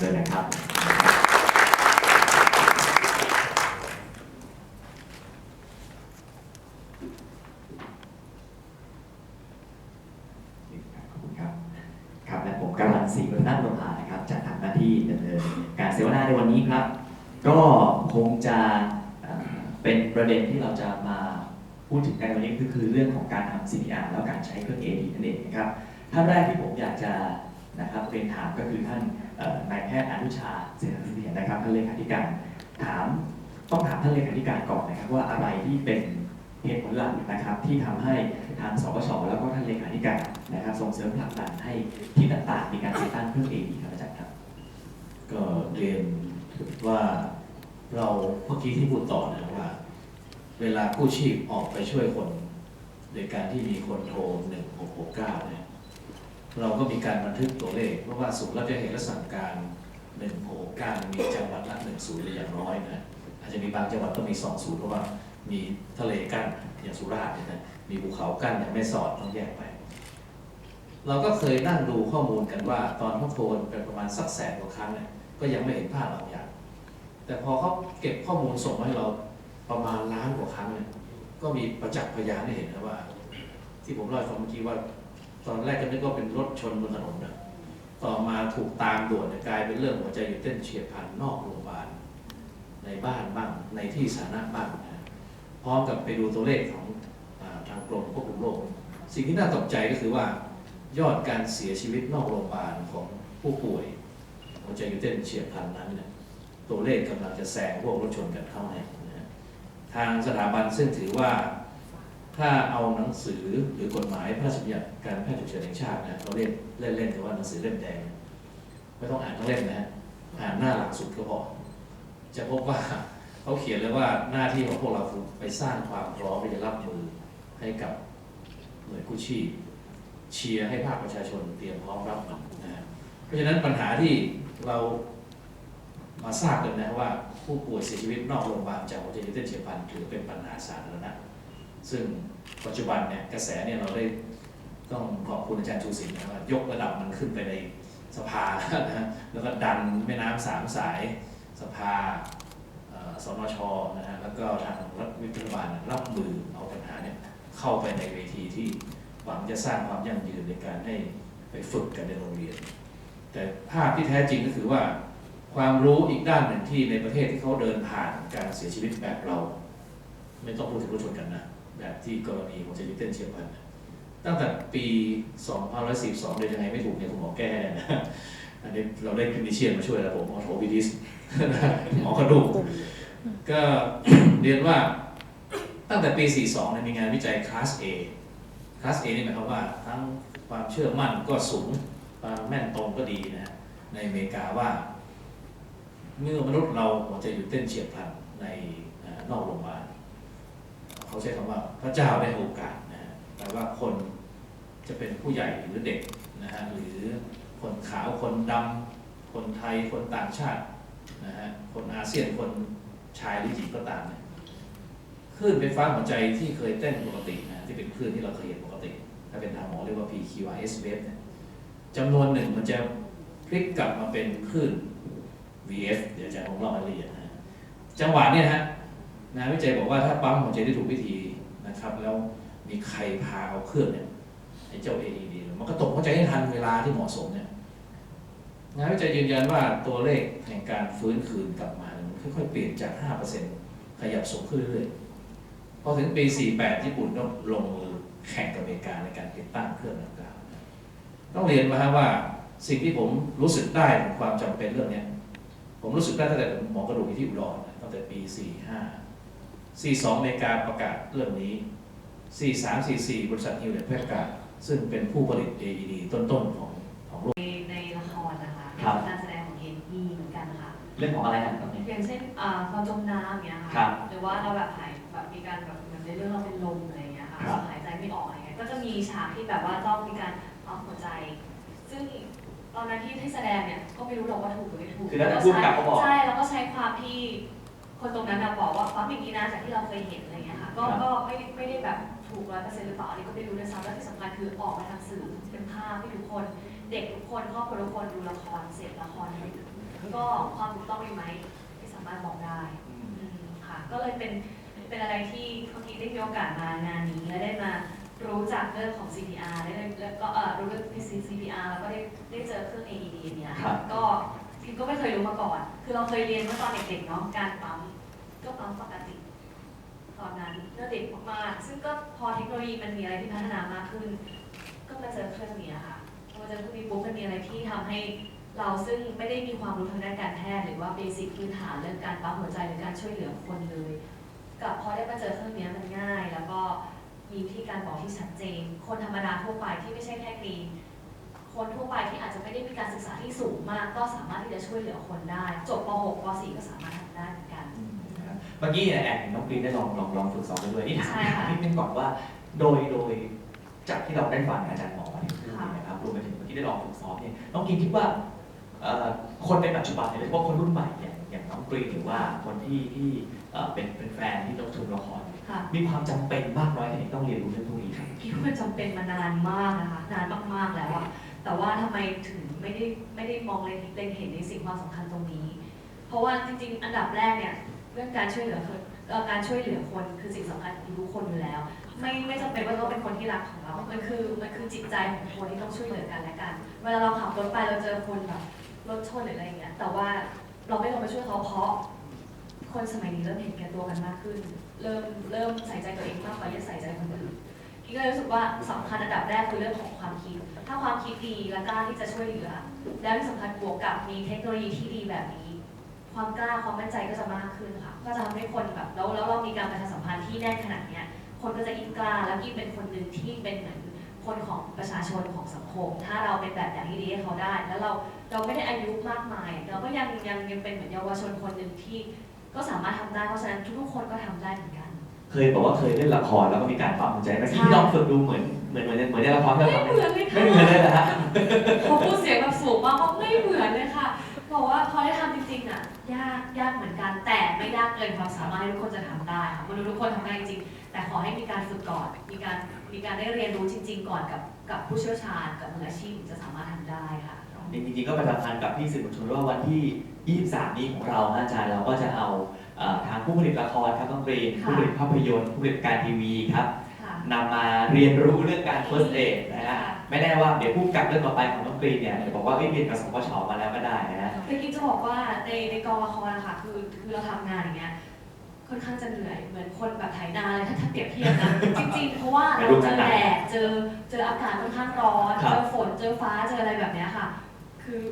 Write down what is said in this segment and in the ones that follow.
ด้วยนะครับ ขอบคุณครับ ครับและผมกำลังศรีวัฒนโลหะนะครับ จะทำหน้าที่ดำเนินการเสวนาในวันนี้ครับ ก็คงจะเป็นประเด็นที่เราจะมาพูดถึงกันวันนี้ก็คือเรื่องของการทำ CPR แล้วการใช้เครื่อง AD นั่นเองนะครับ ท่านแรกที่ผมอยากจะนะครับเรียนถามก็คือท่าน นายแพทย์อนุชาเสนาธิเพียนะครับท่านเลขาธิการถามต้องถามท่านเลขาธิการก่อนนะครับว่าอะไรที่เป็นเหตุผลหลักนะครับที่ทำให้ทางสปชแล้วก็ท่านเลขาธิการนะครับส่งเสริมผลักดันให้ที่ต่างๆ มีการติดตั้งเครื่อง AD ครับอาจารย์ครับ ก็เรียนว่าเราเมื่อกี้ที่พูดต่อนะว่า เวลากู้ชีพออกไปช่วยคน โดยการที่มีคนโทร1669เนี่ย เราก็มีการบันทึกตัวเลข เพราะว่าศูนย์รับแจ้งเหตุและสั่งการ1669มีจังหวัดละ1ศูนย์หรืออย่างน้อยนะอาจจะมีบางจังหวัดก็มี2ศูนย์เพราะว่ามีทะเลกั้นอย่างสุราษฎร์เนี่ยนะมีภูเขากั้นอย่างแม่สอดต้องแยกไป เราก็เคยนั่งดูข้อมูลกันว่า ตอนเขาโทรไปประมาณสักแสนกว่าครั้งเนี่ยก็ยังไม่เห็นภาพบางอย่าง แต่พอเขาเก็บข้อมูลส่งมาให้เราประมาณล้านกว่าครั้งเนี่ยก็มีประจักษ์พยานให้เห็นนะว่า ที่ผมเล่าให้ฟังเมื่อกี้ว่า ตอนแรกก็นึกว่าเป็นรถชนบนถนนนะต่อมาถูกตามด่วนเนี่ยกลายเป็นเรื่องหัวใจหยุดเต้นเฉียบพลันนอกโรงพยาบาล ในบ้านบ้างในที่สาธารณะบ้างนะพร้อมกับไปดูตัวเลขของอทางกรมควบคุมโรคสิ่งที่น่าตกใจก็คือว่ายอดการเสียชีวิตนอกโรงพยาบาลของผู้ป่วยหัวใจหยุดเต้นเฉียบพลันนั้นเนี่ยตัวเลขกำลังจะแซงพวกรถชนกันเข้าในนะฮะทางสถาบันซึ่งถือว่า ถ้าเอาหนังสือหรือกฎหมายพระราชบัญญัติการแพทย์ฉุกเฉินแห่งชาตินะเขาเรียกเล่นๆแต่ว่าหนังสือเล่มแดงไม่ต้องอ่านทั้งเล่มนะฮะอ่านหน้าหลักสุดก็พอจะพบว่าเขาเขียนเลยว่าหน้าที่ของพวกเราคือไปสร้างความพร้อมที่จะรับมือให้กับหน่วยกู้ชีพเชียร์ให้ภาคประชาชนเตรียมพร้อมรับมันนะฮะเพราะฉะนั้นปัญหาที่เรามาทราบกันนะว่าผู้ป่วยเสียชีวิตนอกโรงพยาบาลจากหัวใจหยุดเต้นเฉียบพลันถือเป็นปัญหาสาธารณะ ซึ่งปัจจุบันเนี่ยกระแสเนี่ยเราได้ต้องขอบคุณอาจารย์ชูศิลป์นะว่ายกระดับมันขึ้นไปในสภานะฮะแล้วก็ดันแม่น้ำสามสายสภาสนชนะฮะแล้วก็ทางรัฐวิทยาบาลรับมือเอาปัญหาเนี่ยเข้าไปในเวทีที่หวังจะสร้างความยั่งยืนในการให้ไปฝึกกันในโรงเรียน แต่ภาพที่แท้จริงก็คือว่าความรู้อีกด้านหนึ่งที่ในประเทศที่เขาเดินผ่านการเสียชีวิตแบบเรา ไม่ต้องพูดถึงรถชนกันนะ แบบที่กรณีของเจลิเต้นเชียบพันธุ์นตั้งแต่ปี2542เลยยังไงไม่ถูกเนี่ยคุณหมอแก้นะอันนี้เราได้คลินิเชียนมาช่วยแล้วผมหมอโทวิดิสหมอกระดูกก็เรียนว่าตั้งแต่ปี 42เนี่ยมีงานวิจัยคลาส A คลาส A นี่หมายความว่าทั้งความเชื่อมั่นก็สูงความแม่นตรงก็ดีนะ ในอเมริกาว่า เมื่อมนุษย์เราหัวใจหยุดเต้นเฉียบพลันในนอกโรงพยาบาล เขาใช้คำว่าพระเจ้าได้โอกาสนะฮะแปลว่าคนจะเป็นผู้ใหญ่หรือเด็กนะฮะหรือคนขาวคนดำคนไทยคนต่างชาตินะฮะคนอาเซียนคนชายหรือหญิงก็ตามเนี่ยคลื่นไฟฟ้าหัวใจที่เคยเต้นปกตินะที่เป็นคลื่นที่เราเคยเห็นปกติ ถ้าเป็นทางหมอเรียกว่า PQRS wave เนี่ยจำนวนหนึ่งมันจะพลิกกลับมาเป็นคลื่น VF เดี๋ยวอาจารย์คงเล่ารายละเอียดนะจังหวะเนี่ยฮะ งานวิจัยบอกว่าถ้าปั๊มหัวใจได้ถูกวิธีนะครับ แล้วมีใครพาเอาเครื่องเนี่ยไอ้เจ้า AED มันก็ตกหัวใจให้ทันเวลาที่เหมาะสมเนี่ยงานวิจัยยืนยันว่าตัวเลขแห่งการฟื้นคืนกลับมามันค่อยๆเปลี่ยนจาก 5%ขยับสูงขึ้นเรื่อยๆพอถึงปี 48 ญี่ปุ่นก็ลงมือแข่งกับอเมริกาในการติดตั้งเครื่องดังกล่าวต้องเรียนมาว่าสิ่งที่ผมรู้สึกได้ถึงความจำเป็นเรื่องนี้ผมรู้สึกได้ตั้งแต่ผมหมอกระดูกที่อุดรนตั้งแต่ปี 45 42อเมริกาประกาศเรื่องนี้ 43 44 บริษัทฮิวเลตแพรกาซึ่งเป็นผู้ผลิต AED ต้นๆของของโลก ในในละครนะคะครับในการแสดงของเอ็นมีเหมือนกันค่ะ เรื่องของอะไรนะครับเนี่ย อย่างเช่นอ่าพอจมน้ำอย่างเงี้ยครัค่ะ บหรือว่าเราแบบหายแบบมีการแบบเหมือนในเรื่องเราเป็นลมอะไรอย่างเงี้ยค่ะครับ หายใจไม่ออกอะไรเงี้ย ก็จะมีฉากที่แบบว่าต้องมีการปั๊มหัวใจ ซึ่งตอนนั้นที่ที่แสดงเนี่ยก็ไม่รู้หรอกว่าถูกหรือไม่ถูกคือแล้วแต่ผู้กำกับเขาบอก ใช่แล้วก็ใช้ความที่ คนตรงนั้นนะบอกว่าปั๊มอย่างนี้นะจากที่เราเคยเห็นอะไรเงี้ยค่ะก็ครับก็ไม่ไม่ได้แบบถูกร้อยเปอร์เซ็นต์หรือเปล่าอันนี้ก็ไม่รู้ด้วยซ้ำและที่สำคัญคือออกมาทางสื่อเป็นภาพที่ทุกคน เด็กทุกคนครอบครัวทุกคนดูละครเสร็จละครให้แล้วก็ความถูกต้องมีไหมไม่สามารถบอกได้อืมค่ะ ก็เลยเป็นเป็นอะไรที่เมื่อกี้ได้มีโอกาสมางานนี้และได้มารู้จักเรื่องของ CPR ได้แล้วก็เออรู้เรื่อง CPR แล้วก็ได้ได้เจอเครื่อง AED เนี่ยครับก็ พิมก็ไม่เคยรู้มาก่อน คือเราเคยเรียนเมื่อตอนเด็กๆเนาะ การปั๊มก็ปั๊มปกติ ตอนนั้นเมื่อเด็กมากๆซึ่งก็พอเทคโนโลยีมันมีอะไรที่พัฒนามากขึ้น ก็มาเจอเครื่องนี้ค่ะพอมาเจอเครื่องนี้ปุ๊บมันมีอะไรที่ทำให้เราซึ่งไม่ได้มีความรู้ทางด้านการแพทย์หรือว่าเบสิกพื้นฐานเรื่องการปั๊มหัวใจหรือการช่วยเหลือคนเลย กับพอได้มาเจอเครื่องนี้มันง่าย แล้วก็มีวิธีการบอกที่ชัดเจน คนธรรมดาทั่วไปที่ไม่ใช่แค่กรีน คนทั่วไปที่อาจจะไม่ได้มีการศึกษาที่สูงมาก ก็สามารถที่จะช่วยเหลือคนได้ จบป .6 ป .4 ก็สามารถทำได้เหมือนกันอืมนะครับเมื่อกี้เนี่ยแอบเห็นน้องกรีนได้ลองลองลองฝึกซ้อมไปด้วยนี่ถามใช่ค่ะถามนิดนึงก่อนว่า โดยโดยจากที่เราได้ฟังอาจารย์หมอมาเนี่ยนะครับรวมไปถึงเมื่อกี้ได้ลองฝึกซ้อมเนี่ยน้องกรีนคิดว่าเอ่อคนในปัจจุบันเนี่ยโดยเฉพาะคนรุ่นใหม่เนี่ยอย่างน้องกรีนหรือว่าคนที่ที่เอ่อเป็นเป็นแฟนที่ต้องชมละครค่ะ มีความจำเป็นมากน้อยแค่ไหนต้องเรียนรู้เรื่องพวกนี้ครับ คิดว่ามันจำเป็นมานานมากนะคะ นานมากๆแล้วอะ แต่ว่าทำไมถึงไม่ได้ไม่ได้มองเล็งเห็นในสิ่งความสำคัญตรงนี้ เพราะว่าจริง ๆ อันดับแรกเนี่ยเรื่องการช่วยเหลือคนเอ่อการช่วยเหลือคนคือสิ่งสำคัญของทุกคนอยู่แล้ว ไม่ไม่จำเป็นว่าต้องเป็นคนที่รักของเรา มันคือมันคือจิตใจของคนที่ต้องช่วยเหลือกันและกัน เวลาเราขับรถไปเราเจอคนแบบรถชนหรืออะไรอย่างเงี้ย แต่ว่าเราไม่ลงไปช่วยเขาเพราะ คนสมัยนี้เริ่มเห็นแก่ตัวกันมากขึ้น เริ่มเริ่มใส่ใจตัวเองมากกว่าจะใส่ใจคนอื่น พี่ก็เลยรู้สึกว่าสำคัญอันดับแรกคือเรื่องของความคิด ถ้าความคิดดีและกล้าที่จะช่วยเหลือ แล้วที่สำคัญบวกกับมีเทคโนโลยีที่ดีแบบนี้ ความกล้าความมั่นใจก็จะมากขึ้นค่ะ ก็จะทำให้คนแบบแล้วแล้วเรามีการประชาสัมพันธ์ที่แน่นขนาดเนี้ยคนก็จะยิ่งกล้าแล้วยิ่งเป็นคนหนึ่งที่เป็นเหมือนคนของประชาชนของสังคม ถ้าเราเป็นแบบอย่างที่ดีให้เขาได้ แล้วเราเราไม่ได้อายุมากมาย เราก็ยังยังยังเป็นเหมือนเยาวชนคนหนึ่งที่ก็สามารถทำได้เพราะฉะนั้นทุกๆคนก็ทำได้เหมือนกัน เคยบอกว่าเคยเล่นละครแล้วก็มีการปั๊มหัวใจเมื่อกี้ใช่ที่น้องฝึกดูเหมือนเหมือนเหมือนเหมือนในละครที่เราไม่ทำเหมือนเลยไม่ค่ะเหมือนเลยนะฮะพอพูดเสียงแบบสูงมากว่าไม่เหมือนเลยค่ะ บอกว่าพอได้ทำจริงๆอะยากยากเหมือนกันแต่ไม่ยากเกินความสามารถที่ทุกคนจะทำได้ค่ะมนุษย์ทุกคนทำได้จริงๆแต่ขอให้มีการฝึกก่อน มีการมีการได้เรียนรู้จริง ๆ ก่อนกับกับผู้เชี่ยวชาญกับมืออาชีพถึงจะสามารถทำได้ค่ะจริงๆก็ประชาพันธ์กับพี่สื่อมวลชนว่าวันที่ 23 นี้ของเรานะอาจารย์เราก็จะเอาเอ่อทางผู้ผลิตละครครับน้องกรีนค่ะ ผู้ผลิตภาพยนตร์ผู้ผลิตการทีวีครับค่ะ นำมาเรียนรู้เรื่องการ first aid นะฮะค่ะ ไม่แน่ว่าเดี๋ยวผู้กำกับเรื่องต่อไปของน้องกรีนเนี่ยเดี๋ยวบอกว่าเอ้ยเรียนกับสปชมาแล้วก็ได้นะฮะแต่กินจะบอกว่าในในกองละครนะคะคือคือเราทำงานอย่างเงี้ยค่อนข้างจะเหนื่อยเหมือนคนแบบไถนาเลยถ้าถ้าเปรียบเทียบนะจริงๆ เพราะว่าเราเจอแดดเจอเจออากาศค่อนข้างร้อนครับ เจอฝนเจอฟ้าเจออะไรแบบเนี้ยค่ะ คือ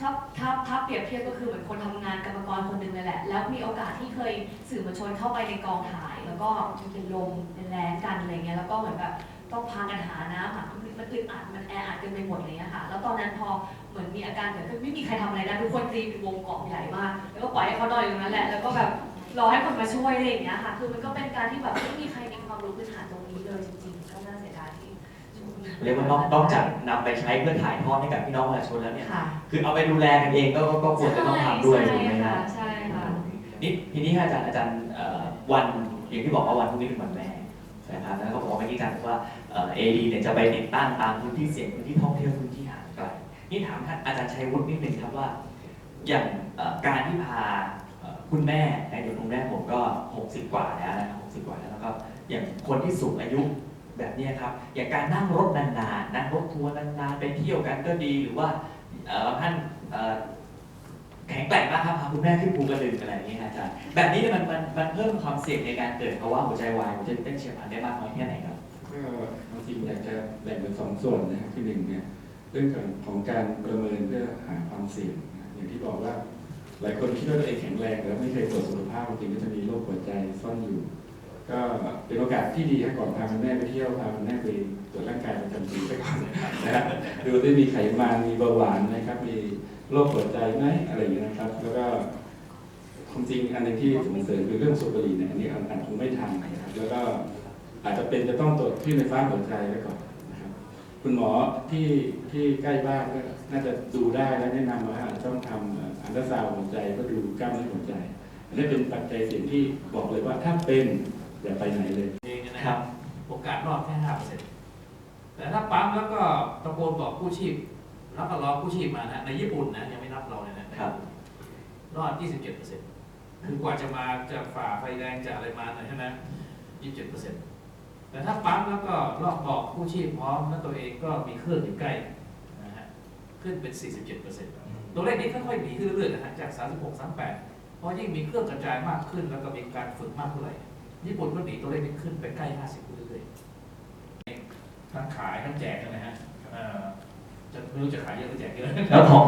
ถ้าถ้าถ้าเปรียบเทียบก็คือเหมือนคนทำงานกรรมกรคนหนึ่งเลยแหละ แล้วมีโอกาสที่เคยสื่อมวลชนเข้าไปในกองถ่าย แล้วก็มีเป็นลมเป็นแรงกันอะไรเงี้ยแล้วก็เหมือนแบบต้องพากันหาน้ำหามันอึดอัดมันแออัดกันไปหมดเลยอะค่ะแล้วตอนนั้นพอเหมือนมีอาการเกิดขึ้นไม่มีใครทำอะไรได้ทุกคนตีเป็นวงกาะใหญ่มากแล้วก็ปล่อยให้เขานอนอยู่ตรงนั้นแหละแล้วก็แบบรอให้คนมาช่วยอะไรอย่างเงี้ยค่ะ คือมันก็เป็นการที่แบบไม่มีใครมีความรู้พื้นฐานตรงนี้เลยจริงๆก็น่าเสียดายที่ เรียกว่านอกนอกจากนำไปใช้เพื่อถ่ายทอดให้กับพี่น้องประชาชนแล้วเนี่ย ค่ะคือเอาไปดูแลกันเองก็ก็ก็ควรจะต้องทำด้วยใช่ถูกไหมค่ะฮะใช่ค่ะ นี่ทีนี้อาจารย์อาจารย์เอ่อวันอย่างที่บอกว่าวันพรุ่งนี้เป็นวันแม่นะครับแล้วก็บอกว่าเมื่อกี้อาจารย์บอกว่าเอดีเนี่ยจะไปติดตั้งตามพื้นที่เสี่ยงพื้นที่ท่องเที่ยวพื้นที่ห่างไกลนี่ถามท่านอาจารย์ชัยวุฒินิดนึงครับว่า อย่างเอ่อการที่พาเอ่อคุณแม่นะอย่างคุณแม่ผมก็ 60 กว่าแล้วนะครับ60 กว่าแล้วแล้วก็อย่างคนที่สูงอายุ แบบนี้ครับ อย่างการนั่งรถนานๆนั่งรถทัวร์นานๆไปเที่ยวกันก็ดีหรือว่าบางท่านแข็งแกร่งมากครับพาคุณแม่ขึ้นภูกระดึงอะไรอย่างนี้อาจารย์แบบนี้เนี่ยมันมันมันเพิ่มความเสี่ยงในการเกิดภาวะหัวใจวายหัวใจเต้นเฉียบพลันได้มากน้อยแค่ไหนครับก็จริงอยากจะแบ่งเป็นสองส่วนนะครับคือหนึ่งเนี่ยเรื่องของของการประเมินเพื่อหาความเสี่ยงอย่างที่บอกว่า หลายคนคิดว่าตัวเองแข็งแรงแล้วไม่เคยตรวจสุขภาพจริงๆก็จะมีโรคหัวใจซ่อนอยู่ ก็เป็นโอกาสที่ดีให้ก่อนพาคุณแม่ไปเที่ยวพาคุณแม่ไปตรวจร่างกายประจำปีไปก่อนนะครับดูว่ามีไขมันมีเบาหวานนะครับ มีโรคหัวใจไหมอะไรอย่างนี้นะครับ แล้วก็ความจริงอันนึงที่ส่งเสริมคือเรื่องสูบบุหรี่เนี่ยอันนี้อาจคงไม่ทันนะครับแล้วก็อาจจะเป็นจะต้องตรวจคลื่นฟ้าหัวใจไว้ก่อนนะครับ คุณหมอที่ที่ใกล้บ้านก็น่าจะดูได้และแนะนำว่าอาจจะต้องทำอันตราซาวด์หัวใจเพื่อดูกล้ามเนื้อหัวใจอันนี้เป็นปัจจัยเสี่ยงที่บอกเลยว่าถ้าเป็น อย่าไปไหนเลย เองนะครับโอกาสรอดแค่ห้าเปอร์เซ็นต์แต่ถ้าปั๊มแล้วก็ตะโกนบอกกู้ชีพ แล้วก็รอกู้ชีพมานะในญี่ปุ่นนะยังไม่นับเราเลยนะครับ รอด 27เปอร์เซ็นต์คือกว่าจะมาจะฝ่าไฟแดงจะอะไรมาหน่อยใช่ไหม27เปอร์เซ็นต์แต่ถ้าปั๊มแล้วก็รอบบอกผู้ชีพพร้อมแล้วตัวเองก็มีเครื่องอยู่ใกล้นะฮะขึ้นเป็น 47เปอร์เซ็นต์ตัวเลขนี้ค่อยๆหนีขึ้นเรื่อยๆนะฮะจาก 36 38เพราะยิ่งมีเครื่องกระจายมากขึ้น แล้วก็มีการฝึกมากเท่าไหร่ ญี่ปุ่นก็หนีตัวเลขนี้ขึ้นไปใกล้ 50เรื่อยๆทั้งขายทั้งแจกนะฮะเอ่อจะไม่รู้จะขายเยอะหรือแจกเยอะแล้วของ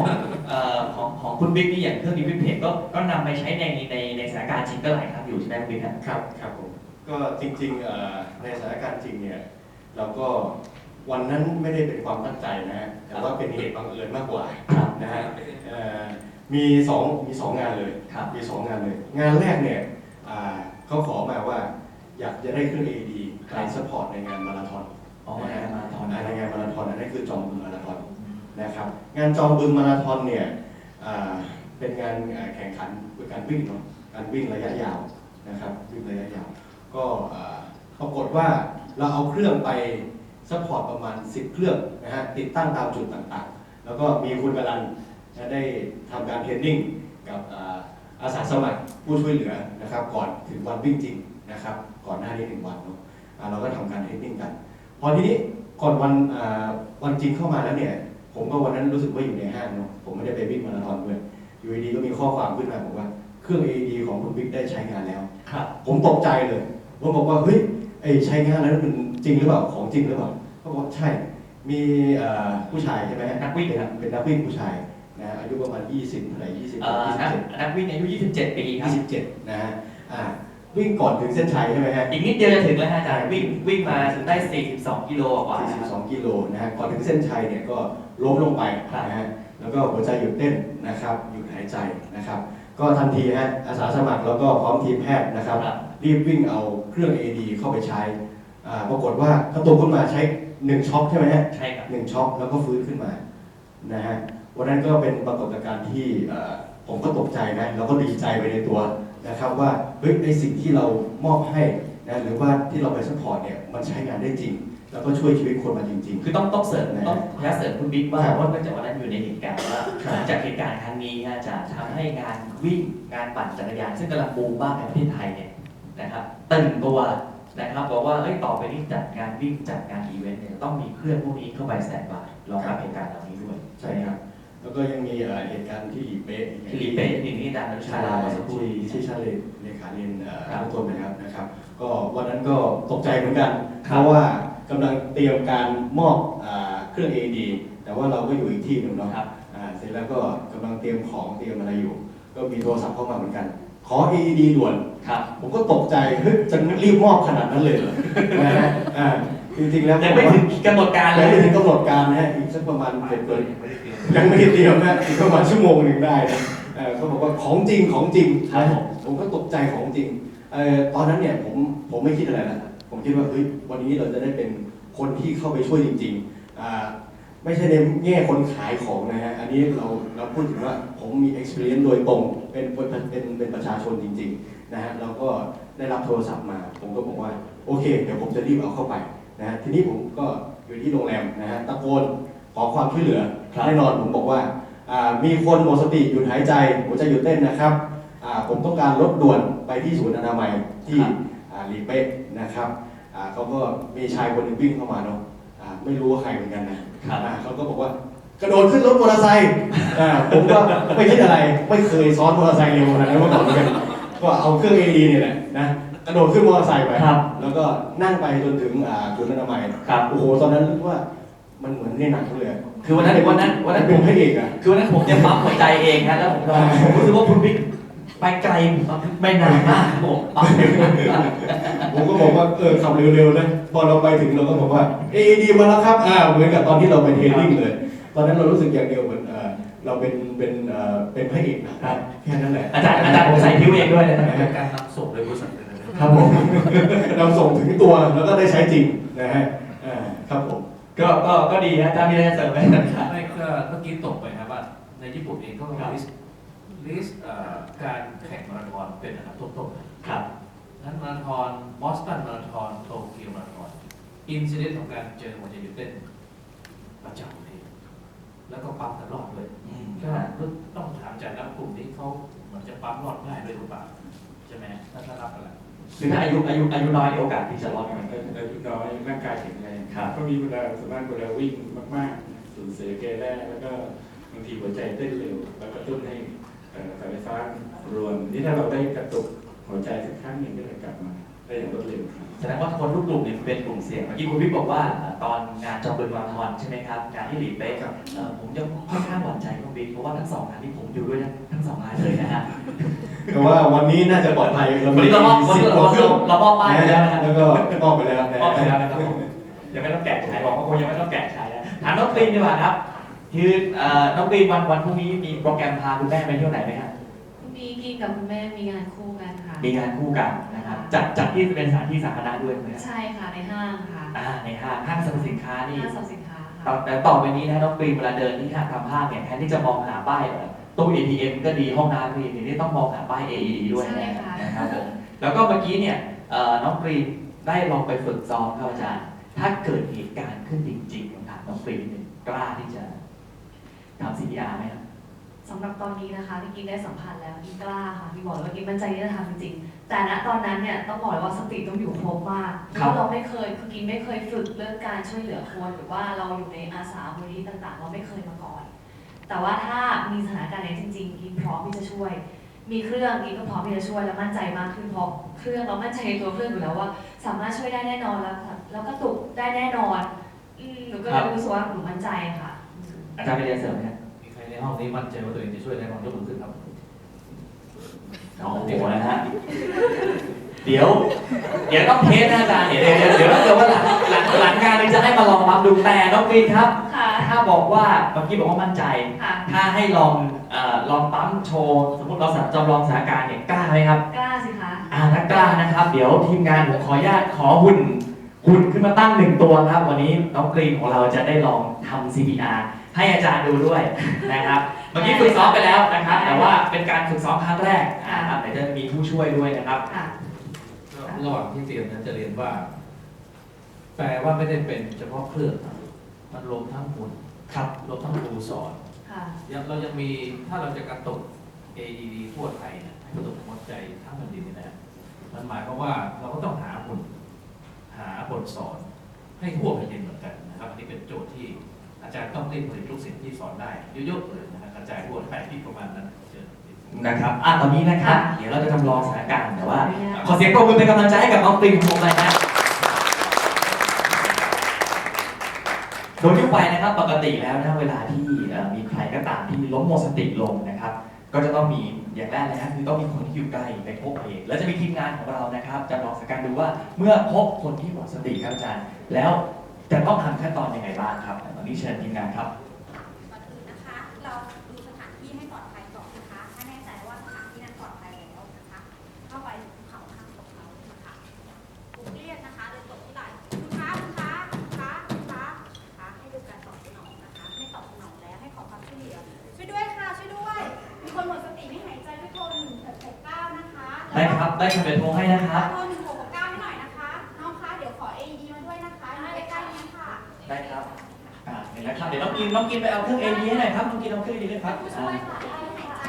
เอ่อของของคุณบิ๊กนี่อย่างเครื่องดีวิเพจก็ก็นำไปใช้ในในในสถานการณ์จริงก็หลายครั้งอยู่ใช่ไหมคุณบิ๊กครับครับครับผมก็จริงๆเอ่อในสถานการณ์จริงเนี่ยเราก็วันนั้นไม่ได้เป็นความตั้งใจนะฮะแต่ว่าเป็นเหตุบังเอิญมากกว่าครับนะฮะเอ่อมีสองมีสองงานเลย ครับมีสองงานเลย งานแรกเนี่ยอ่า เขาขอมาว่า อยากจะได้เครื่อง AED ครัไปบสปอร์ตในงานมาราธอนอ๋อในงานมาราธอนในงานมาราธอนอันนั้นคือจอมบึงมาราธอนนะครับ งานจอมบึงมาราธอนเนี่ยอ่าเป็นงานอ่าแข่งขันเป็นการวิ่งเนาะการวิ่งระยะยาวนะครับวิ่งระยะยาว ก็อ่าปรากฏว่าเราเอาเครื่องไปซัพพอร์ตประมาณ 10 เครื่องนะฮะติดตั้งตามจุดต่างๆ แล้วก็มีคุณกรันนะได้ทำการเทรนนิ่งกับ อ่าอาสาสมัครผู้ช่วยเหลือนะครับ ก่อนถึงวันวิ่งจริงนะครับ ก่อนหน้านี้หนึ่งวันเนาะอ่าเราก็ทำการเทรนนิ่งกัน พอทีนี้ก่อนวันอ่าวันจริงเข้ามาแล้วเนี่ย ผมก็วันนั้นรู้สึกว่าอยู่ในห้างเนาะผมไม่ได้ไปวิ่งมาราธอนด้วยอยู่ดีๆก็มีข้อความขึ้นมาบอกว่าเครื่อง AED ของคุณบิ๊กได้ใช้งานแล้วครับผมตกใจเลยผมบอกว่าเฮ้ยไอใช้งานแล้วมันจริงหรือเปล่าของจริงหรือเปล่าเขาบอกใช่มีเอ่อผู้ชายใช่ไหมฮะนักวิ่งเป็นครับเป็นนักวิ่งผู้ชาย นะฮะอายุประมาณ 20เท่าไหร่20 เอ่อนัก27นักวิ่งอายุ 27 ปีครับ 27นะฮะอ่าวิ่งก่อนถึงเส้นชัยใช่ไหมฮะ อีกนิดเดียวจะถึงแล้วฮะอาจารย์วิ่งวิ่งมาได้ 42 กิโลกว่านะครับ 42 กิโลนะฮะก่อนถึงเส้นชัยเนี่ยก็ล้มลงไปครับ นะฮะแล้วก็หัวใจหยุดเต้นนะครับหยุดหายใจนะครับ ก็ทันทีฮะอาสาสมัครแล้วก็พร้อมทีมแพทย์นะครับครับรีบวิ่งเอาเครื่อง AD เข้าไปใช้อ่าปรากฏว่ากระตุกขึ้นมาใช้หนึ่งช็อคใช่ไหมฮะใช่ครับ หนึ่งช็อคแล้วก็ฟื้นขึ้นมานะฮะ วันนั้นก็เป็นปรากฏการณ์ที่เอ่อผมก็ตกใจนะแล้วก็ดีใจไปในตัวนะครับว่าเฮ้ยในสิ่งที่เรามอบให้นะหรือว่าที่เราไปซัพพอร์ตเนี่ยมันใช้งานได้จริง แล้วก็ช่วยชีวิตคนมาจริง คือต้องต้องเสริมนะต้องพยาเสริมคุณบิ๊กว่าครับเพราะเนื่องจากวันนั้นอยู่ในเหตุการณ์ว่าครับหลังจากเหตุการณ์ครั้งนี้ฮะจะทำให้งานวิ่งงานปั่นจักรยาน ซึ่งกำลังบูมมากในประเทศไทยเนี่ยนะครับตื่นตัวนะครับบอกว่าเอ้ยต่อไปนี้จัดงานวิ่งจัดงานอีเวนต์เนี่ยต้องมีเครื่องพวกนี้เข้าไปสแตนด์บายรองรับเหตุการณ์เหล่านี้ด้วย ๆ ใช่ครับ แล้วก็ยังมีเอ่อเหตุการณ์ที่หลีเป๊ะอีกที่รีเป๊ะอย่างที่อาจารย์อนุชาใช่เล่าเมื่อสักครู่ที่นี้ ที่ชาเลนเลขาเรียนเอ่อครับรู้ตัวไปแล้วนะครับ ก็วันนั้นก็ตกใจเหมือนกันครับเพราะว่ากำลังเตรียมการมอบอ่าเครื่อง AED แต่ว่าเราก็อยู่อีกที่หนึ่งเนาะครับ อ่าเสร็จแล้วก็กำลังเตรียมของเตรียมอะไรอยู่ ก็มีโทรศัพท์เข้ามาเหมือนกัน ขอ AED ด่วน ครับผมก็ตกใจเฮ้ยจะรีบมอบขนาดนั้นเลยเหรอนะฮะอ่าจริงๆแล้วยังไม่ถึงกำหนดการเลยังย ไม่ถึงกำหนดการนะฮะอีกสักประมาณเกือบเกินไม่ได้เตรี ยังไม่ได้เตรียมนะอีกประมาณชั่วโมงหนึ่งได้นะเอ่อเขาบอกว่าของจริงของจริงครับนะผมก็ตกใจของจริงเอ่อตอนนั้นเนี่ยผมผมไม่คิดอะไรนะผมคิดว่าเฮ้ยวันนี้เราจะได้เป็นคนที่เข้าไปช่วยจริงๆอ่าไม่ใช่ในแง่คนขายของนะฮะอันนี้เราเราพูดถึงว่าผมมี experience โดยตรงเป็นเป็นเป็นเป็นประชาชนจริงๆนะฮะเราก็ได้รับโทรศัพท์มา ผมก็บอกว่าโอเค เดี๋ยวผมจะรีบเอาเข้าไปนะฮะทีนี้ผมก็อยู่ที่โรงแรมนะฮะตะโกน อความช่วยเหลือครับแน่นอนผมบอกว่าอ่ามีคนหมดสติหยุดหายใจหัวใจหยุดเต้นนะครับอ่าผมต้องการรถด่วนไปที่ศูนย์อนามัยที่อ่าลีเป๊ะนะครับอ่าเขาก็มีชายคนหนึ่งวิ่งเข้ามาเนาะอ่าไม่รู้ว่าใครเหมือนกันนะครับอ่าเขาก็บอกว่ากระโดดขึ้นรถมอเตอร์ไซค์อ่าผมก็ไม่คิดอะไรไม่เคยซ้อนมอเตอร์ไซค์เร็วขนาดนั้นมาก่อนเหมือนกันก็เอาเครื่องเอดีเนี่ยแหละนะกระโดดขึ้นมอเตอร์ไซค์ไปครับแล้วก็นั่งไปจนถึงอ่าศูนย์อนามัยครับโอ้โหตอนนั้นรู้ว่า มันเหมือนในหนังเลยอะคือวันนั้นวันนั้นวันนั้นเป็ผนมพระเอกอะคือวันนั้นผมจะปั๊มหัวใจเองฮะแล้วผมก็ผมรู้สึกว่าคุณบิ๊กไปไกลผมไม่นานมากครับผมปั๊มเร็วมากผมก็บอกว่าเออขับเร็วๆนะพอเราไปถึงเราก็บอกว่าเอดีมาแล้วครับอ่าเหมือนกับตอนที่เราไปเทรนนิ่งเลย ตอนนั้นเรารู้สึกอย่างเดียวเหมือนเออเราเป็นเป็นเอ่อเป็นพระเอกนะครับแค่นั้นแหละอาจารย์อาจารย์ผมใส่พิ้วเองด้วยนะเป็นการนำส่งโดยบริษัทเลยนะครับผม เราส่งถึงตัวแล้วก็ได้ใช้จริงนะฮะอ่าครับผม ก็ก็ก็ดีนะอาจารย์มีอะไรจะเสริมไหมครับ ไม่ก็เมื่อกี้ตกไปครับว่าในญี่ปุ่นเองก็ครับลิสต์ลิสต์เอ่อการแข่งมาราธอนเป็นอันดับต้นๆครับนั้นมาราธอนบอสตันมาราธอนโตเกียวมาราธอนอินซิเดนต์ของการเจอหัวใจหยุดเต้นประจำเลยแล้วก็ปั๊มกันรอดด้วยอืม ก็ต้องถามอาจารย์แล้วกลุ่มนี้เขาเหมือนจะปั๊มรอดง่ายด้วยหรือเปล่าใช่ไหมถ้าถ้ารับกันแล้ว คือถ้าอายุอายุอายุน้อยโอกาสที่จะรอดไหมอายุน้อยร่างกายแข็งแรงครับ ก็มีเวลาสามารถเวลาวิ่งมากๆสูญเสียเกแร่แล้วก็บางทีหัวใจเต้นเร็ว แล้วกระตุ้นให้เอ่อสายไฟฟ้ารวนนี่ถ้าเราได้กระตุกหัวใจสักครั้งหนึ่งก็จะกลับมา ได้อย่างรวดเร็วครับแสดงว่าคนทุกกลุ่มเนี่ยเป็นกลุ่มเสี่ยงเมื่อกี้คุณวิทย์บอกว่าเอ่อตอนงานจอมบึงมาราธอนใช่ไหมครับงานที่หลีเป๊ะครับเอ่อผมยังค่อนข้างหวั่นใจคุณวิทย์เพราะว่าทั้งสองงานที่ผมอยู่ด้วยทั้งทั้งสองงานเลยนะฮะแต่ว่าวันนี้น่าจะปลอดภัยวันนี้เรามอบวันสินี้บเรากว่าเครื่องเรามอบป้ายไปแล้วนะครับแล้วก็มอบไปแล้วนะมอบไปแล้วนะครับผมยังไม่ต้องแกะใช้บอกว่าคงยังไม่ต้องแกะใช้นะถามน้องกรีนดีกว่าครับ คือเอ่อน้องกรีนวันวันพรุ่งนี้มีโปรแกรมพาคุณแม่ไปเที่ยวไหนไหมฮะพรุ่ง นี้กินกับคุณแม่มีงานคู่กันค่ะ มีงานคู่กันนะครับจัดจัดที่เป็นสถานที่สาธารณะด้วยไหมครับใช่ค่ะในห้างค่ะอ่าในห้างห้างสรรพสินค้านี่ห้างสรรพสินค้าต่อค่ะแต่ต่อไปนี้นะน้องกรีนเวลาเดินที่ห้างทำห้างเนี่ยแทนที่จะมองหาป้ายเอ่อตู้ ATM ก็ดีห้องน้ำก็ดีทีนี้ต้องมองหาป้าย AED ด้วยใช่นะค่ะนะครับผมแล้วก็เมื่อกี้เนี่ยเอ่อน้องกรีนได้ลองไปฝึกซ้อมครับอาจารย์ถ้าเกิดเหตุการณ์ขึ้นจริงๆผมถามน้องกรีนนิดนึงกล้าที่จะทำ CPR ไหมครับ สำหรับตอนนี้นะคะพี่กินได้สัมผัสแล้วพี่กล้าค่ะพี่บอกเลยว่ากินมั่นใจที่จะทำจริงๆแต่ณตอนนั้นเนี่ยต้องบอกเลยว่าสติต้องอยู่ครบมากเพครับราะเราไม่เคยคือกินไม่เคยฝึกเรื่องการช่วยเหลือคนหรือว่าเราอยู่ในอาสามูลนิธิต่างๆ เราไม่เคยมาก่อน แต่ว่าถ้ามีสถานการณ์ไหนจริงๆกินพร้อมที่จะช่วย มีเครื่องกินก็พร้อมที่จะช่วยและมั่นใจมากขึ้นเพราะเครื่องเรามั่นใจในตัวเครื่องอยู่แล้วว่า สามารถช่วยได้แน่นอนแล้วค่ะแล้วก็ตุกได้แน่นอนอืมหนูก็เลยรู้สึกว่าหนูมั่นใจค่ะอาจารย์ไปเรียนเสริมไหมครับมีใครใน ห้องนี้มั่นใจว่าตัวเองจะช่วยได้บ้างยกมือขึ้นครับโอ้โหนะฮะ เดี๋ยว เดี๋ยวต้องเทสนะอาจารย์เดี๋ยวเดี๋ยวเดี๋ยวถ้าเกิดว่าหลังหลังหลังงานนี้จะให้มาลองปั๊มดูแต่น้องกรีนครับ ค่ะ ถ้าบอกว่าเมื่อกี้บอกว่ามั่นใจ ค่ะ ถ้าให้ลองเอ่อลองปั๊มโชว์สมมติเราจำลองสถานการณ์เนี่ยกล้าไหมครับ กล้าสิคะ อ่าถ้ากล้านะครับ เดี๋ยวทีมงานผมขออนุญาตขอหุ่นหุ่นขึ้นมาตั้งหนึ่งตัวครับ วันนี้น้องกรีนของเราจะได้ลองทำ CPR ให้อาจารย์ดูด้วยนะครับเมื่อกี้ฝึกซ้อมไปแล้วนะครับ แต่ว่าเป็นการฝึกซ้อมครั้งแรกนะครับแต่จะมีผู้ช่วยด้วยนะครับค่ะระหว่างที่เตรียมนั้นจะเรียนว่า แปลว่าไม่ได้เป็นเฉพาะเครื่องนะมันรวมทั้งหุ่นครับรวมทั้งครูสอนค่ะยังเรายังมีถ้าเราจะกระตุก AED ทั่วไทยเนี่ยให้กระตุกหัวใจทั้งแผ่นดินเนี่ยนะมันหมายความว่าเราก็ต้องหาหุ่นหาบทสอนให้ทั่วแผ่นดินเหมือนกันนะครับอันนี้เป็นโจทย์ที่ อาจารย์ต้องรีบผลิตลูกศิษย์ที่สอนได้เยอะๆเลยนะครับกระจายทั่วไทยที่ประมาณนั้นเชิญนะครับอะตอนนี้นะครับ เดี๋ยวเราจะจำลองสถานการณ์แต่ว่า ขออนุญาตขอเสียงปรบมือเป็นกำลังใจให้กับน้องปริมของผมหน่อยนะโดยทั่วไปนะครับปกติแล้วนะเวลาที่เอ่อมีใครก็ตามที่ล้มหมดสติลงนะครับ ก็จะต้องมีอย่างแรกเลยนะคือต้องมีคนที่อยู่ใกล้ไปพบเหตุแล้วจะมีทีมงานของเรานะครับจำลองสถานการณ์ดูว่าเมื่อพบคนที่หมดสติครับอาจารย์ แล้ว จะต้องทำขั้นตอนยังไงบ้างครับ ตอนนี้เชิญทีมงานครับ ก่อนอื่นนะคะ เราดูสถานที่ให้ปลอดภัยก่อนนะคะ ถ้าแน่ใจว่าสถานที่นั้นปลอดภัยแล้วนะคะ เข้าไปภูเขาข้างตกเขานะคะปุ๊บเรียกนะคะเลยตกที่ไหล่คุณคะคุณคะคุณคะคุณคะนะคะให้ดูการตอบสนองนะคะ ไม่ตอบสนองแล้วให้ขอความช่วยเหลือ ช่วยด้วยค่ะ ช่วยด้วย มีคนหมดสติไม่หายใจด้วยโทรหนึ่งหกหกเก้านะคะได้ครับ ได้คำเป็นโทรให้นะครับโทรหนึ่ น้องกินน้องกินไปเอาเครื่อง AD ให้หน่อยครับน้องกินเอาเครื่อง AD ด้วยครับ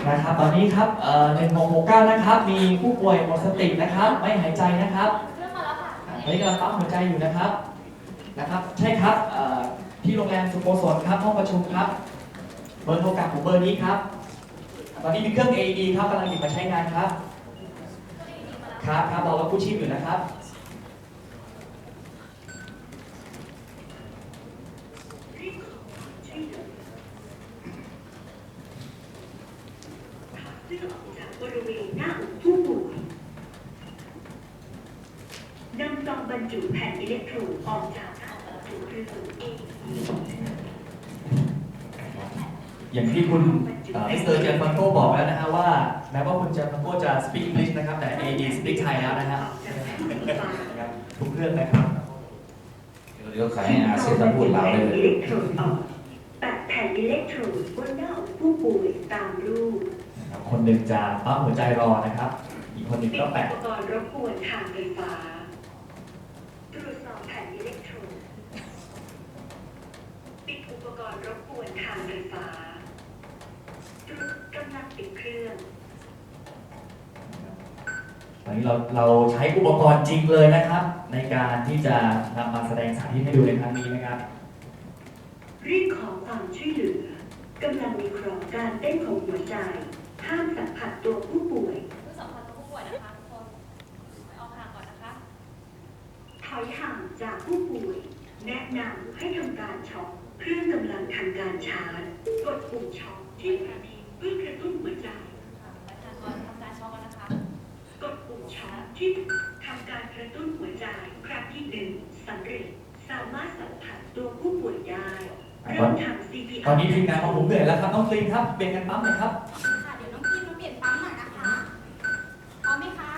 นะครับตอนนี้ครับเอ่อ1669นะครับ มีผู้ป่วยหมดสตินะครับ ไม่หายใจนะครับเรื่องมาแล้วค่ะอ่าตอนนี้กำลังปั๊มหัวใจอยู่นะครับนะครับ ใช่ครับเอ่อที่โรงแรมสุโกศลครับห้องประชุมครับ เบอร์โทรกลับผมเบอร์นี้ครับ ตอนนี้มีเครื่อง AED ครับกำลังหยิบมาใช้งานครับ ครับครับเรารับผู้ชีพอยู่นะครับ ซึ่งออกจากบริเวณหน้าอกผู้ป่วยนำซองบรรจุแผ่นอิเล็กโทรด ออกจากหน้าอกสู่เครื่องเออย่างที่คุณมิสเตอร์เจฟังโกบอกแล้วนะฮะว่า แม้ว่าคุณเจฟังโกจะ speak English นะครับ แต่ AD speak Thai แล้วนะฮะนะครับทุกเครื่องนะครับเดี๋ยวขายให้อาเซียนแล้วพูดลาวได้เลยอิเล็กโทรดออกแปะแผ่นอิเล็กโทรดบนหน้าอกผู้ป่วยตามรูปนะครับคนหนึ่งจะปั๊มหัวใจรอนะครับ อีกคนหนึ่งปิดก็อุแปะปกรณ์รบกวนทางไฟฟ้า ตรวจสอบแผ่นอิเล็กโทรดปิดอุปกรณ์รบกวนทางไฟฟ้ารถกำลังติดเครื่องตอนนี้เราเราใช้อุปกรณ์จริงเลยนะครับ ในการที่จะนำมาแสดงสาธิตให้ดูในครั้งนี้นะครับเรียกขอความช่วยเหลือกำลังมีเคราะห์การเต้นของหัวใจ ห้ามสัมผัสตัวผู้ป่วยผู้สัมพันธ์ผู้ป่วยนะคะทุกคนไปออกห่างก่อนนะคะ ถอยห่างจากผู้ป่วย แนะนำให้ทำการช็อค เครื่องกำลังทำการชาร์จ กดปุ่มช็อคที่กระทิงเพื่อกระตุ้นหัวใจค่ะประชากรทำการช็อกกันนะคะกดปุ่มช็อคที่ทำการกระตุ้นหัวใจครั้งที่หนึ่งสำเร็จ สามารถสัมผัสตัวผู้ป่วยได้ เริ่มทำ CPR ตอนนี้ทีมงานของผมเหนื่อยแล้วครับ น้องกรีนครับ เปลี่ยนกันปั๊มเลยครับ ค่ะ เดี๋ยวน้องพีมาเปลี่ยนปั๊มหน่อยนะคะ พร้อมไหมคะ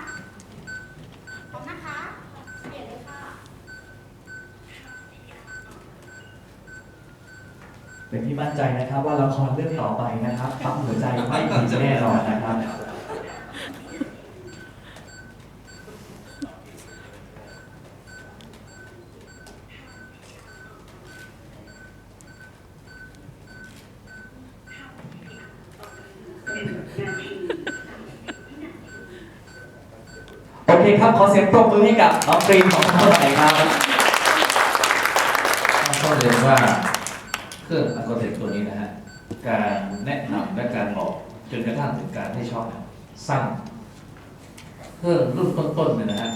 พร้อมนะคะ เปลี่ยนเลยค่ะ เป็ นใจนะครับ ว่าละครเรื่องต่อไปนะครับปั๊มหัวใจไม่ผิดแน่นอนนะครับ โอเคครับ ขอเสียงปรบมือให้กับน้องกรีนของเราหน่อยครับต้องเรียนว่า เครื่องอะคอเทคตัวนี้นะฮะการแนะนำและการบอกจนกระทั่งถึงการให้ช็อปสั้นเครื่องรุ่นต้นๆเนี่ยนะฮะ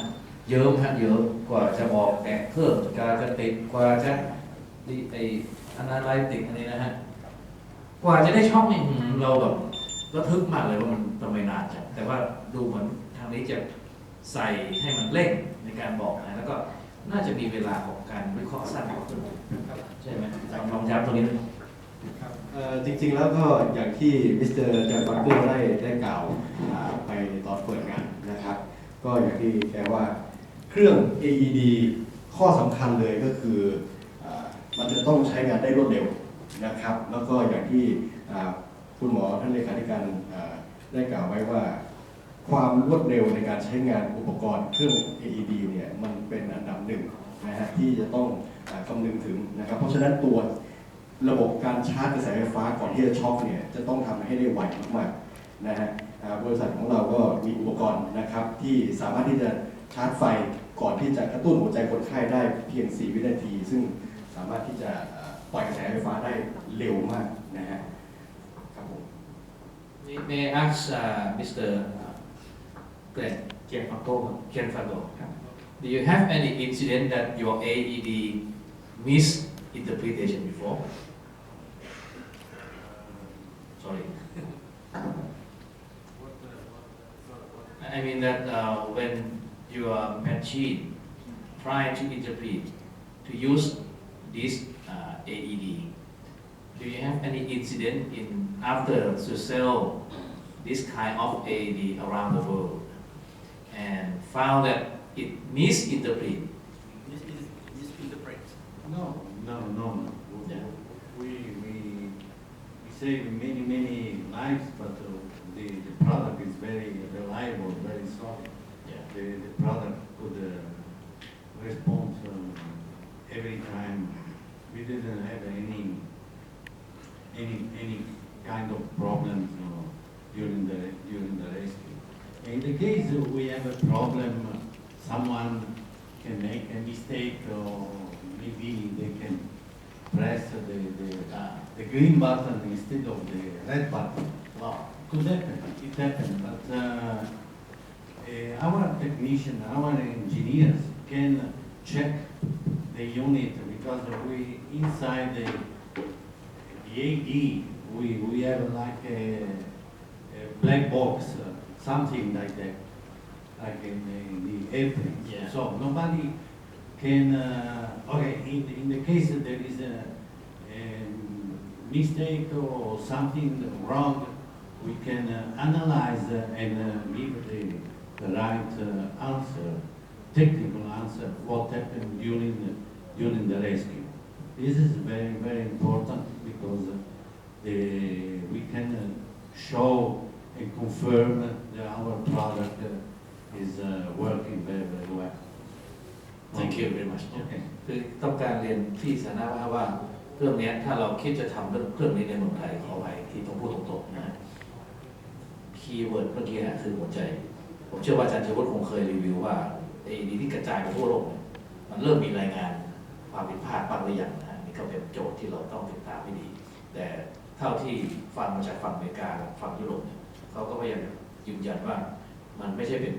เยอะฮะเยอะกว่าจะบอกแกะเครื่องกว่าจะติดกว่าจะดีไออนาไลติกอันนี้นะฮะกว่าจะได้ช่องนี่เราแบบระทึกมากเลยว่ามันทำไมนานจังแต่ว่าดูเหมือนทางนี้จะใส่ให้มันเร่งในการบอกนะแล้วก็ น่าจะมีเวลาของการวิเคราะห์สั้นกว่าใช่ไหมลองลองย้ำตรงนี้ด้วยเอ่อจริงๆแล้วก็อย่างที่มิสเตอร์จันฟันเกอร์ได้ได้กล่าวไปตอนเปิดงานนะครับ ก็อย่างที่แกว่าเครื่อง AED ข้อสำคัญเลยก็คืออมันจะต้องใช้งานได้รวดเร็วนะครับ แล้วก็อย่างที่คุณหมอท่านเลขาธิการได้กล่าวไว้ว่า ความรวดเร็วในการใช้งานอุปกรณ์เครื่อง AED เนี่ยมันเป็นอันดับหนึ่งนะฮะที่จะต้องคำนึงถึงนะครับเพราะฉะนั้นตัวระบบการชาร์จกระแสไฟฟ้าก่อนที่จะช็อคเนี่ยจะต้องทำให้ได้ไวมากๆนะฮะบริษัทของเราก็มีอุปกรณ์นะครับที่สามารถที่จะชาร์จไฟก่อนที่จะกระตุ้นหัวใจคนไข้ได้เพียง 4 วินาที ซึ่งสามารถที่จะปล่อยกระแสไฟฟ้าได้เร็วมากนะฮะครับผม May may I ask uh, Mr. Glenn Gianfranco Gianfranco Do you have any incident that your AED misinterpretation before? Sorry. I mean that uh, when your machine try to interpret to use this uh, AED, do you have any incident in after to sell this kind of AED around the world and found that it misinterpreted. misinterpret? No, no, no. no. Yeah. We, we, we save many, many lives, but uh, the, the product is very reliable, very solid. Yeah. The, the product could uh, respond uh, every time. We didn't have any, any, any kind of problems uh, during the, during the rescue. In the case we have a problem, someone can make a mistake or maybe they can press the, the, Uh, the green button instead of the red button. wow. Could happen, it happened, but uh, uh, our technician, our engineers can check the unit because we, inside the, the AD, we, we have like a, a black box, something like that, like in the, the airplane. Yeah. So nobody can, uh, okay, in, in the case that there is a, um, mistake or something wrong, we can uh, analyze uh, and uh, give the, the right uh, answer, technical answer, what happened during the, during the rescue. This is very, very important because uh, the, we can uh, show and confirm that our product uh, is uh, working very, very well. Thank you very much. Okay. คือต้องการเรียนที่สาธารณะว่าว่าเรื่องเนี้ยถ้าเราคิดจะทำเรื่องเครื่องนี้ในเมืองไทยขอไปที่ต้องพูดตรงๆนะ คีย์เวิร์ดเมื่อกี้นะคือหัวใจ ผมเชื่อว่าอาจารย์ชัยวุฒิคงเคยรีวิวว่าไอ้ดีที่กระจายไปทั่วโลกเนี่ยมันเริ่มมีรายงานความผิดพลาดบ้างหรือยังนะนี่ก็เป็นโจทย์ที่เราต้องติดตามให้ดี แต่เท่าที่ฟังมาจากฝั่งอเมริกากับฝั่งยุโรปเนี่ยเขาก็พยายาม ยืนยันว่ามันไม่ใช่เป็น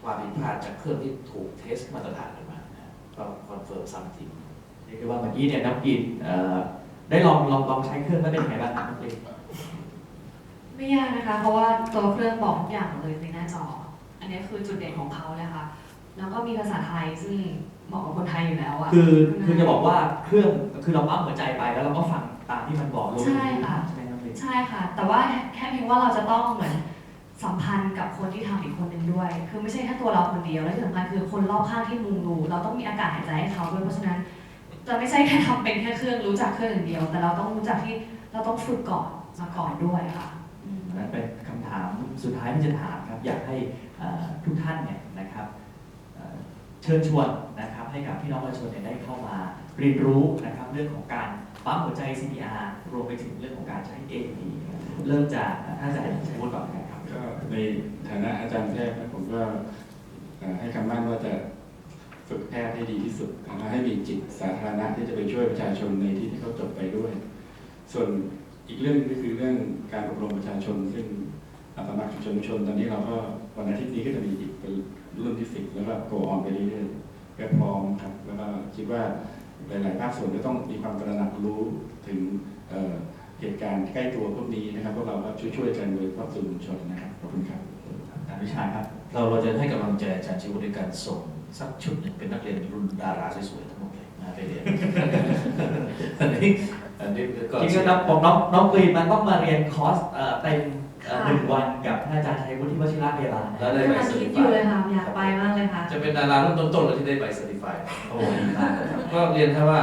ความผิดพลาดจากเครื่องที่ถูกเทสมาตรฐานกันมานะก็คอนเฟิร์มซ้ำทีเรียกได้ว่าเมื่อกี้เนี่ยน้ำกินเอ่อได้ลองลองลองใช้เครื่องแล้วเป็นยังไงบ้างครับน้ำกินไม่ยากนะคะ เพราะว่าตัวเครื่องบอกทุกอย่างเลยในหน้าจอ อันนี้คือจุดเด่นของเขาเลยค่ะ แล้วก็มีภาษาไทยซึ่งเหมาะกับคนไทยอยู่แล้วอะคือคือจะบอกว่าเครื่องคือเราปั๊มหัวใจไปแล้วเราก็ฟังตามที่มันบอกลงใช่ค่ะใช่ไหมน้ำกินใช่ค่ะ แต่ว่าแค่เพียงว่าเราจะต้องเหมือน สัมพันธ์กับคนที่ทำอีกคนหนึ่งด้วย คือไม่ใช่แค่ตัวเราคนเดียวและที่สำคัญคือคนรอบข้างที่มุงดู เราต้องมีอากาศหายใจให้เขาด้วยเพราะฉะนั้นจะไม่ใช่แค่ทำเป็นแค่เครื่องรู้จักเครื่องอย่างเดียว แต่เราต้องรู้จักที่เราต้องฝึกก่อนมาก่อนด้วยค่ะนั่นเป็นคำถามสุดท้ายที่จะถามครับ อยากให้ทุกท่านเนี่ยนะครับเชิญชวนนะครับให้กับพี่น้องประชาชนเนี่ยได้เข้ามาเรียนรู้นะครับเรื่องของการปั๊มหัวใจ CPR รวมไปถึงเรื่องของการใช้ AED เริ่มจากท่านอาจารย์ชัยวุฒิก่อนนะครับ ในฐานะอาจารย์แพทย์ผมก็ให้คำมั่นว่าจะฝึกแพทย์ให้ดีที่สุดและให้มีจิตสาธารณะที่จะไปช่วยประชาชนในที่ที่เขาจบไปด้วย ส่วนอีกเรื่องก็คือเรื่องการอบรมประชาชน ซึ่งอาสาสมัครชุมชน ตอนนี้เราก็วันอาทิตย์นี้ก็จะมีอีกเป็นรุ่นที่สิบแล้วก็โกออนไปเรื่อยๆก็พร้อมครับแล้วก็คิดว่าหลายๆภาคส่วนก็ต้องมีความตระหนักรู้ถึง เอ่อเหตุการณ์ใกล้ตัวพวกนี้นะครับพวกเราก็ช่วยๆกันโดยภาคส่วนชุมชนนะครับขอบคุณครับอาจารย์วิชาครับ เราเราจะให้กำลังใจอาจารย์ชิวุฒิด้วยการส่งสักชุดหนึ่งเป็นนักเรียนรุ่นดาราสวยๆทั้งหมดเลยนะไปเรียนอันนี้อันนี้ก็จริงๆแล้วผมน้องน้องกรีนมันต้องมาเรียนคอร์สเอ่อเต็มเอ่อหนึ่งวันกับท่านอาจารย์ชัยวุฒิวชิระเวลาแล้วได้กำใบลังเซอร์คิติดอฟายู่เลยยค่ะอยากไปมากเลยค่ะ จะเป็นดารารุ่นต้นๆเลยที่ได้ใบเซอร์ติฟายโอ้ดีมากครับก็เรียนแค่ว่า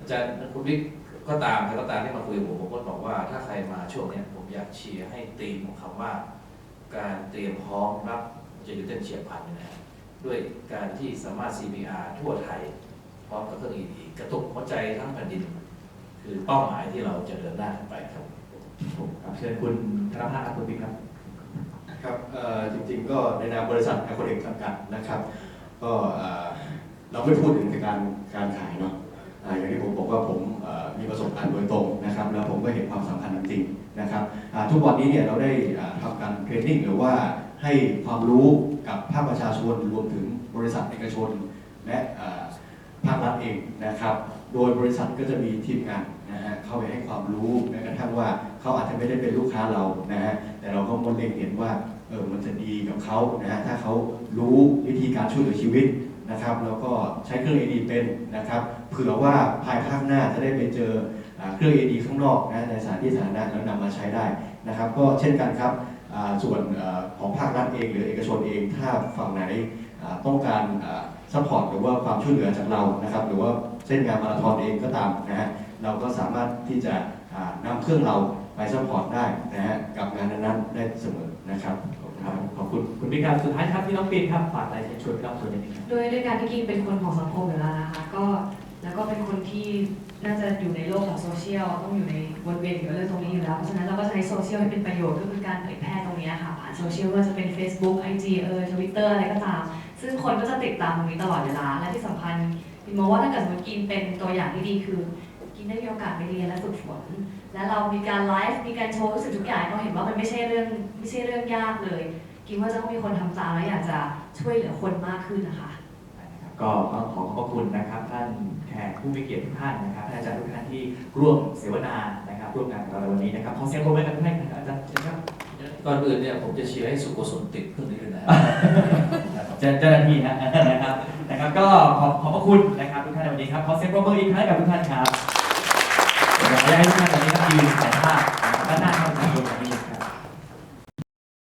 อาจารย์คุณวิก ก็ตามใครก็ตามที่มาคุยกับผมผมก็บอกว่าถ้าใครมาช่วงเนี้ยผมอยากเชียร์ให้ตีมของคำว่า การเตรียมพร้อมรับจะหยุดเต้นเฉียบพลันเนี่ยนะฮะด้วยการที่สามารถ CPR ทั่วไทย พร้อมกับเครื่อง ED กระตุกหัวใจทั้งแผ่นดิน คือเป้าหมายที่เราจะเดินหน้าไปครับผมครับเชิญคุณธนภาครับคุณบิ๊กครับครับเอ่อจริงๆก็ในนามบริษัทแอคคนเอกจำกัดนะครับ ก็เอ่อเราไม่พูดถึงการการขายเนาะ อย่างที่ผมบอกว่าผมมีประสบการณ์โดยตรงนะครับ แล้วผมก็เห็นความสำคัญจริงๆนะครับทุกวันนี้เนี่ยเราได้อ่าทำการเทรนนิ่งหรือว่าให้ความรู้กับภาคประชาชนรวมถึงบริษัทเอกชน และภาครัฐเองนะครับ โดยบริษัทก็จะมีทีมงานนะฮะเข้าไปให้ความรู้แม้กระทั่งว่าเขาอาจจะไม่ได้เป็นลูกค้าเรานะฮะแต่เราก็มองเล็งเห็นว่าเออมันจะดีกับเขานะฮะถ้าเขารู้วิธีการช่วยเหลือชีวิต นะครับแล้วก็ใช้เครื่อง AD เป็นนะครับเผื่อว่าภายภาคหน้าจะได้ไปเจอเครื่อง AD ข้างนอกนะในสถานที่สาธารณะแล้วนำมาใช้ได้นะครับ ก็เช่นกันครับส่วนของภาครัฐเองหรือเอกชนเองถ้าฝั่งไหนต้องการซัพพอร์ตหรือว่าความช่วยเหลือจากเรานะครับ หรือว่าเส้นงานมาราธอนเองก็ตามนะฮะเราก็สามารถที่จะอ่านำเครื่องเราไปซัพพอร์ตได้นะฮะกับงานนั้นๆได้เสมอนะครับ ครับขอบคุณคุณบิ๊กครับสุดท้ายครับพี่น้องปีนครับฝากอะไรเชิญชวนพี่น้องชวนนิดนึงครับด้วยด้วยการที่กินเป็นคนของสังคมอยู่แล้วนะคะก็แล้วก็เป็นคนที่น่าจะอยู่ในโลกของโซเชียลต้องอยู่ในวนเวียนอยู่กับเรื่องตรงนี้อยู่แล้วเพราะฉะนั้นเราก็จะใช้โซเชียลให้เป็นประโยชน์ก็คือการเผยแพร่ตรงนี้ค่ะผ่านโซเชียลว่าจะเป็น Facebook IG เออ Twitter อะไรก็ตาม ซึ่งคนก็จะติดตามตรงนี้ตลอดเวลาและที่สำคัญพิมมองว่าถ้าเกิดสมมติกินเป็นตัวอย่างที่ดีคือ กินได้มีโอกาสไปเรียนและฝึกฝน และเรามีการไลฟ์มีการโชว์รู้สึกทุกอย่างให้เขาเห็นว่ามันไม่ใช่เรื่องไม่ใช่เรื่องยากเลยกินว่าจะต้องมีคนทำตามและอยากจะช่วยเหลือคนมากขึ้นนะคะก็ต้องขอขอบพระคุณนะครับ ท่านแขกผู้มีเกียรติทุกท่านนะครับท่านอาจารย์ทุกท่านที่ร่วมเสวนานะครับ ร่วมงานกับเราในวันนี้นะครับขอเสียงปรบมือกันทุกท่านนะครับอาจารย์เชิญครับก่อนอื่นเนี่ยผมจะเชียร์ให้สุโกศลติดเครื่องนี้ด้วยนะเจ้าเจ้าหน้าที่นะนะครับนะครับ ก็ขอขอบพระคุณนะครับทุกท่านในวันนี้ครับขอเสียงปรบมืออีกครั้งให้กับทุกท่านครับ อยากให้ทุกท่านวันนี้ต้องยืนถ่ายภาพด้านหน้าครับ